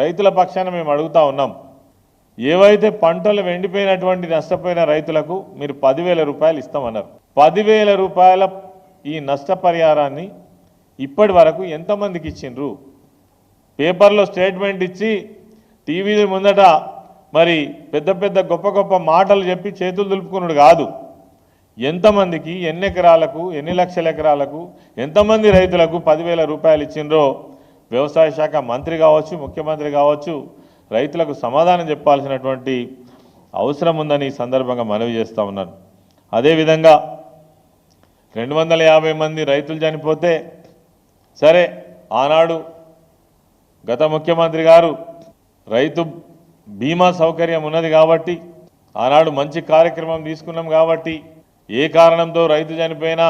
రైతుల పక్షాన మేము అడుగుతా ఉన్నాం ఏవైతే పంటలు ఎండిపోయినటువంటి నష్టపోయిన రైతులకు మీరు పదివేల రూపాయలు ఇస్తామన్నారు. పదివేల రూపాయల ఈ నష్టపరిహారాన్ని ఇప్పటి వరకు ఎంతమందికి ఇచ్చిండ్రు? పేపర్లో స్టేట్మెంట్ ఇచ్చి టీవీ ముందట మరి పెద్ద పెద్ద గొప్ప గొప్ప మాటలు చెప్పి చేతులు దులుపుకున్నాడు కాదు. ఎంతమందికి ఎన్ని ఎకరాలకు ఎన్ని లక్షల ఎకరాలకు ఎంతమంది రైతులకు పదివేల రూపాయలు ఇచ్చిండ్రో వ్యవసాయ శాఖ మంత్రి కావచ్చు ముఖ్యమంత్రి కావచ్చు రైతులకు సమాధానం చెప్పాల్సినటువంటి అవసరం ఉందని ఈ సందర్భంగా మనవి చేస్తూ ఉన్నాను. అదేవిధంగా రెండు వందల యాభై మంది రైతులు చనిపోతే సరే ఆనాడు గత ముఖ్యమంత్రి గారు రైతు బీమా సౌకర్యం ఉన్నది కాబట్టి ఆనాడు మంచి కార్యక్రమం తీసుకున్నాం కాబట్టి ఏ కారణంతో రైతు చనిపోయినా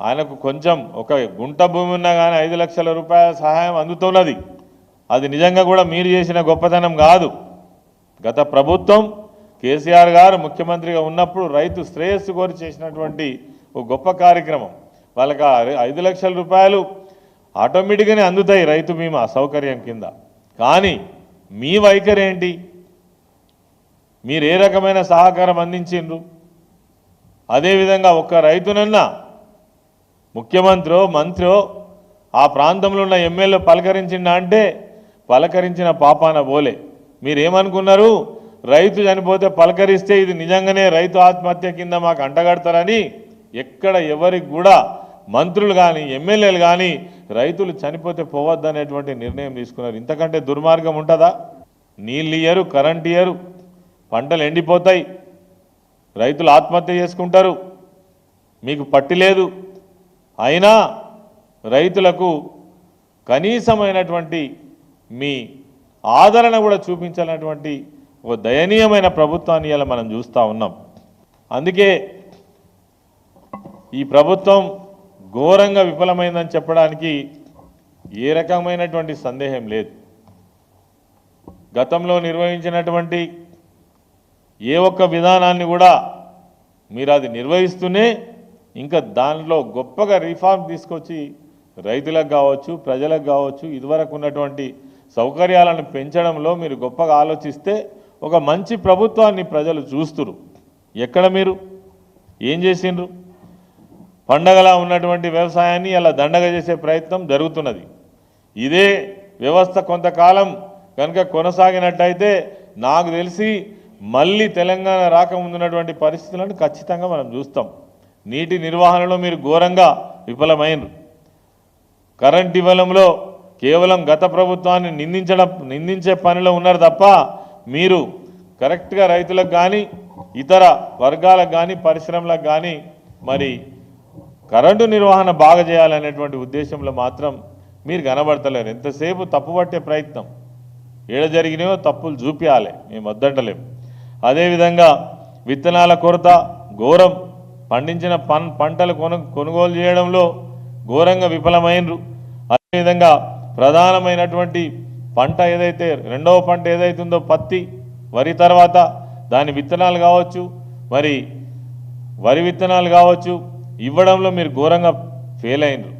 ఆయనకు కొంచెం ఒక గుంట భూమి ఉన్నా కానీ ఐదు లక్షల రూపాయల సహాయం అందుతున్నది. అది నిజంగా కూడా మీరు చేసిన గొప్పతనం కాదు. గత ప్రభుత్వం కేసీఆర్ గారు ముఖ్యమంత్రిగా ఉన్నప్పుడు రైతు శ్రేయస్సు కోరి చేసినటువంటి ఒక గొప్ప కార్యక్రమం. వాళ్ళకి ఐదు లక్షల రూపాయలు ఆటోమేటిక్గానే అందుతాయి రైతు బీమా సౌకర్యం కింద. కానీ మీ వైఖరి ఏంటి? మీరు ఏ రకమైన సహకారం అందించిండ్రు? అదేవిధంగా ఒక్క రైతునన్నా ముఖ్యమంత్రో మంత్రో ఆ ప్రాంతంలో ఉన్న ఎమ్మెల్యే పలకరించిండా అంటే పలకరించిన పాపాన పోలే మీరేమనుకున్నారు? రైతు చనిపోతే పలకరిస్తే ఇది నిజంగానే రైతు ఆత్మహత్య కింద మాకు అంటగడతారని ఎక్కడ ఎవరికి కూడా మంత్రులు కానీ ఎమ్మెల్యేలు కానీ రైతులు చనిపోతే పోవద్దనేటువంటి నిర్ణయం తీసుకున్నారు. ఇంతకంటే దుర్మార్గం ఉంటుందా? నీళ్ళు ఇయ్యరు కరెంట్ ఇయ్యరు పంటలు ఎండిపోతాయి రైతులు ఆత్మహత్య చేసుకుంటారు. మీకు పట్టి లేదు. అయినా రైతులకు కనీసమైనటువంటి మీ ఆదరణ కూడా చూపించాలన్నటువంటి ఒక దయనీయమైన ప్రభుత్వాన్ని ఇలా మనం చూస్తూ ఉన్నాం. అందుకే ఈ ప్రభుత్వం ఘోరంగా విఫలమైందని చెప్పడానికి ఏ రకమైనటువంటి సందేహం లేదు. గతంలో నిర్వహించినటువంటి ఏ ఒక్క విధానాన్ని కూడా మీరు అది నిర్వహిస్తూనే ఇంకా దానిలో గొప్పగా రిఫార్మ్ తీసుకొచ్చి రైతులకు కావచ్చు ప్రజలకు కావచ్చు ఇదివరకు ఉన్నటువంటి సౌకర్యాలను పెంచడంలో మీరు గొప్పగా ఆలోచిస్తే ఒక మంచి ప్రభుత్వాన్ని ప్రజలు చూస్తురు. ఎక్కడ మీరు? ఏం చేసిండ్రు? పండగలా ఉన్నటువంటి వ్యవసాయాన్ని అలా దండగ చేసే ప్రయత్నం జరుగుతున్నది. ఇదే వ్యవస్థ కొంతకాలం కనుక కొనసాగినట్టయితే నాకు తెలిసి మళ్ళీ తెలంగాణ రాకముందున్నటువంటి పరిస్థితులను ఖచ్చితంగా మనం చూస్తాం. నీటి నిర్వహణలో మీరు ఘోరంగా విఫలమైనరు. కరెంట్ ఇవ్వడంలో కేవలం గత ప్రభుత్వాన్ని నిందించడం నిందించే పనిలో ఉన్నారు తప్ప మీరు కరెక్ట్గా రైతులకు కానీ ఇతర వర్గాలకు కానీ పరిశ్రమలకు కానీ మరి కరెంటు నిర్వహణ బాగా చేయాలనేటువంటి ఉద్దేశంలో మాత్రం మీరు కనబడతలేరు. ఎంతసేపు తప్పుపట్టే ప్రయత్నం. ఏడ జరిగినాయో తప్పులు చూపించాలి మేము వద్దంటలేము. అదేవిధంగా విత్తనాల కొరత ఘోరం. పండించిన పన్ పంటలు కొను కొనుగోలు చేయడంలో ఘోరంగా విఫలమైనరు అదేవిధంగా ప్రధానమైనటువంటి పంట ఏదైతే రెండవ పంట ఏదైతుందో పత్తి వరి తర్వాత దాని విత్తనాలు కావచ్చు మరి వరి విత్తనాలు కావచ్చు ఇవ్వడంలో మీరు ఘోరంగా ఫెయిల్ అయినరు